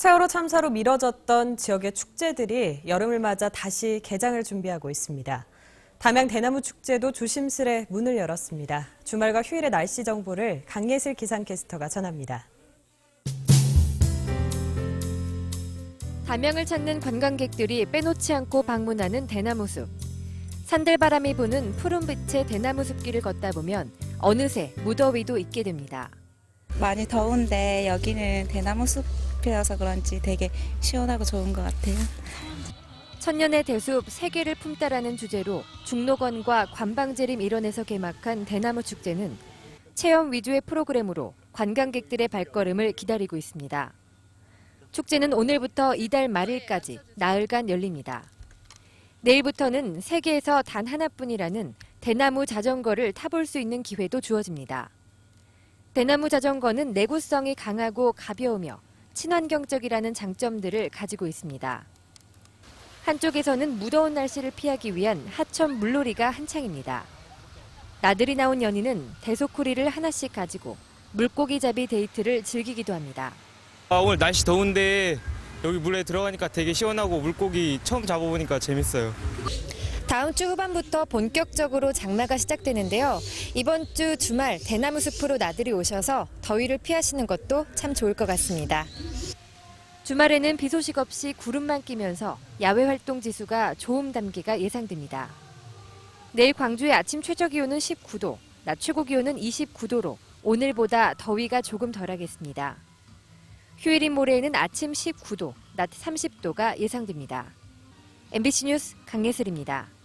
세월호 참사로 미뤄졌던 지역의 축제들이 여름을 맞아 다시 개장을 준비하고 있습니다. 담양 대나무 축제도 조심스레 문을 열었습니다. 주말과 휴일의 날씨 정보를 강예슬 기상캐스터가 전합니다. 담양을 찾는 관광객들이 빼놓지 않고 방문하는 대나무 숲. 산들바람이 부는 푸른 빛의 대나무 숲길을 걷다 보면 어느새 무더위도 잊게 됩니다. 많이 더운데 여기는 대나무 숲 이라서 그런지 되게 시원하고 좋은 것 같아요. 천년의 대숲 세계를 품다라는 주제로 중록원과 관방재림 일원에서 개막한 대나무 축제는 체험 위주의 프로그램으로 관광객들의 발걸음을 기다리고 있습니다. 축제는 오늘부터 이달 말일까지 나흘간 열립니다. 내일부터는 세계에서 단 하나뿐이라는 대나무 자전거를 타볼 수 있는 기회도 주어집니다. 대나무 자전거는 내구성이 강하고 가벼우며 친환경적이라는 장점들을 가지고 있습니다. 한쪽에서는 무더운 날씨를 피하기 위한 하천 물놀이가 한창입니다. 나들이 나온 연인은 대소쿠리를 하나씩 가지고 물고기 잡이 데이트를 즐기기도 합니다. 아, 오늘 날씨 더운데 여기 물에 들어가니까 되게 시원하고 물고기 처음 잡아보니까 재밌어요. 다음 주 후반부터 본격적으로 장마가 시작되는데요. 이번 주 주말 대나무 숲으로 나들이 오셔서 더위를 피하시는 것도 참 좋을 것 같습니다. 주말에는 비 소식 없이 구름만 끼면서 야외 활동 지수가 좋음 담기가 예상됩니다. 내일 광주의 아침 최저 기온은 19도, 낮 최고 기온은 29도로 오늘보다 더위가 조금 덜하겠습니다. 휴일인 모레에는 아침 19도, 낮 30도가 예상됩니다. MBC 뉴스 강예슬입니다.